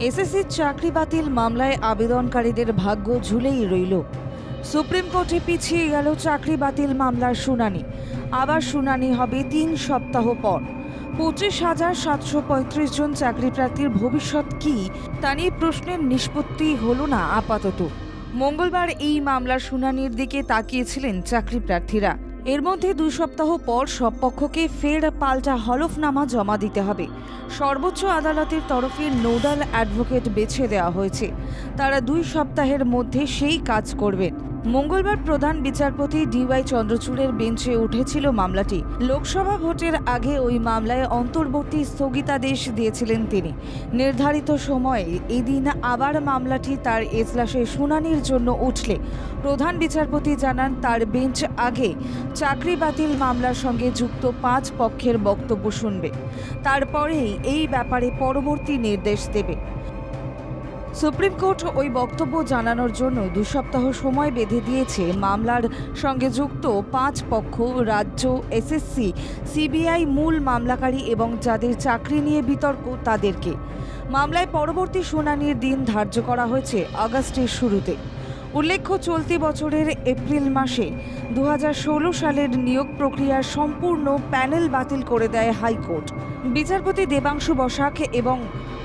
এসএসসির চাকরি বাতিল মামলায় আবেদনকারীদের ভাগ্য ঝুলেই রইল। সুপ্রিম কোর্টে পিছিয়ে গেল চাকরি বাতিল মামলার শুনানি। আবার শুনানি হবে তিন সপ্তাহ পর। পঁচিশ হাজার সাতশো পঁয়ত্রিশ জন চাকরি প্রার্থীর ভবিষ্যৎ কী, তা নিয়ে প্রশ্নের নিষ্পত্তি হলো না আপাতত। মঙ্গলবার এই মামলার শুনানির দিকে তাকিয়েছিলেন চাকরি প্রার্থীরা। এর মধ্যে দুই সপ্তাহ পর সব পক্ষকে ফের পাল্টা হলফনামা জমা দিতে হবে। সর্বোচ্চ আদালতের তরফে নোডাল অ্যাডভোকেট বেছে দেওয়া হয়েছে। তারা দুই সপ্তাহের মধ্যে সেই কাজ করবেন। মঙ্গলবার প্রধান বিচারপতি ডিওয়াই চন্দ্রচূড়ের বেঞ্চে উঠেছিল মামলাটি। লোকসভা ভোটের আগে ওই মামলায় অন্তর্বর্তী স্থগিতাদেশ দিয়েছিলেন তিনি। নির্ধারিত সময়ে এদিন আবার মামলাটি তার এজলাসে শুনানির জন্য উঠলে। প্রধান বিচারপতি জানান, তার বেঞ্চ আগে চাকরি বাতিল মামলার সঙ্গে যুক্ত পাঁচ পক্ষের বক্তব্য শুনবে। তারপরেই এই ব্যাপারে পরবর্তী নির্দেশ দেবে। সুপ্রিম কোর্ট ওই বক্তব্য জানানোর জন্য দু সপ্তাহ সময় বেঁধে দিয়েছে। মামলার সঙ্গে যুক্ত পাঁচ পক্ষ, রাজ্য, এসএসসি, সিবিআই মূল মামলাকারী এবং যাদের চাকরি নিয়ে বিতর্ক তাদেরকে। মামলায় পরবর্তী শুনানির দিন ধার্য করা হয়েছে আগস্টের শুরুতে। উল্লেখ্য, চলতি বছরের এপ্রিল মাসে দু হাজার ষোলো সালের নিয়োগ প্রক্রিয়ার সম্পূর্ণ প্যানেল বাতিল করে দেয় হাইকোর্ট। বিচারপতি দেবাংশু বসাক এবং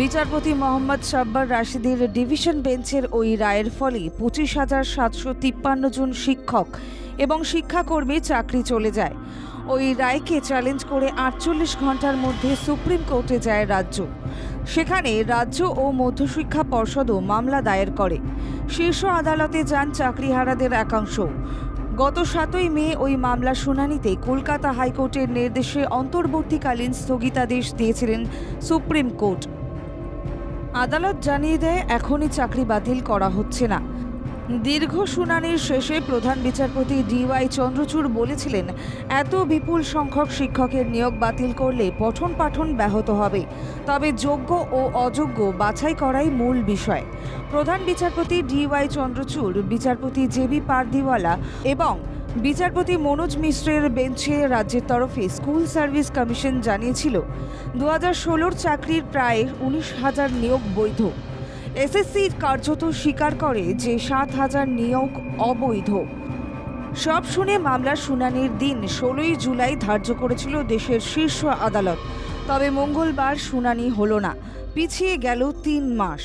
বিচারপতি মোহাম্মদ সাব্বার রাশিদের ডিভিশন বেঞ্চের ওই রায়ের ফলে পঁচিশ হাজার সাতশো তিপ্পান্ন জন শিক্ষক এবং শিক্ষাকর্মী চাকরি চলে যায়। ওই রায়কে চ্যালেঞ্জ করে আটচল্লিশ ঘণ্টার মধ্যে সুপ্রিম কোর্টে যায় রাজ্য। সেখানে রাজ্য ও মধ্যশিক্ষা পর্ষদও মামলা দায়ের করে। শীর্ষ আদালতে যান চাকরিহারাদের একাংশ। গত সাতই মে ওই মামলার শুনানিতে কলকাতা হাইকোর্টের নির্দেশে অন্তর্বর্তীকালীন স্থগিতাদেশ দিয়েছিলেন সুপ্রিম কোর্ট। আদালত জানিয়ে দেয়, এখনই চাকরি বাতিল করা হচ্ছে না। দীর্ঘ শুনানির শেষে প্রধান বিচারপতি ডিওয়াই চন্দ্রচূড় বলেছিলেন, এত বিপুল সংখ্যক শিক্ষকের নিয়োগ বাতিল করলে পঠন পাঠন ব্যাহত হবে। তবে যোগ্য ও অযোগ্য বাছাই করাই মূল বিষয়। প্রধান বিচারপতি ডিওয়াই চন্দ্রচূড়, বিচারপতি জেবি পারদিওয়ালা এবং বিচারপতি মনোজ মিশ্রের বেঞ্চে রাজ্যের তরফে স্কুল সার্ভিস কমিশন জানিয়েছিল দু হাজার ষোলোর চাকরির প্রায় উনিশ হাজার নিয়োগ বৈধ। এসএসসি কার্যত স্বীকার করে যে সাত হাজার নিয়োগ অবৈধ। সব শুনে মামলার শুনানির দিন ষোলোই জুলাই ধার্য করেছিল দেশের শীর্ষ আদালত। তবে মঙ্গলবার শুনানি হলো না, পিছিয়ে গেল তিন মাস।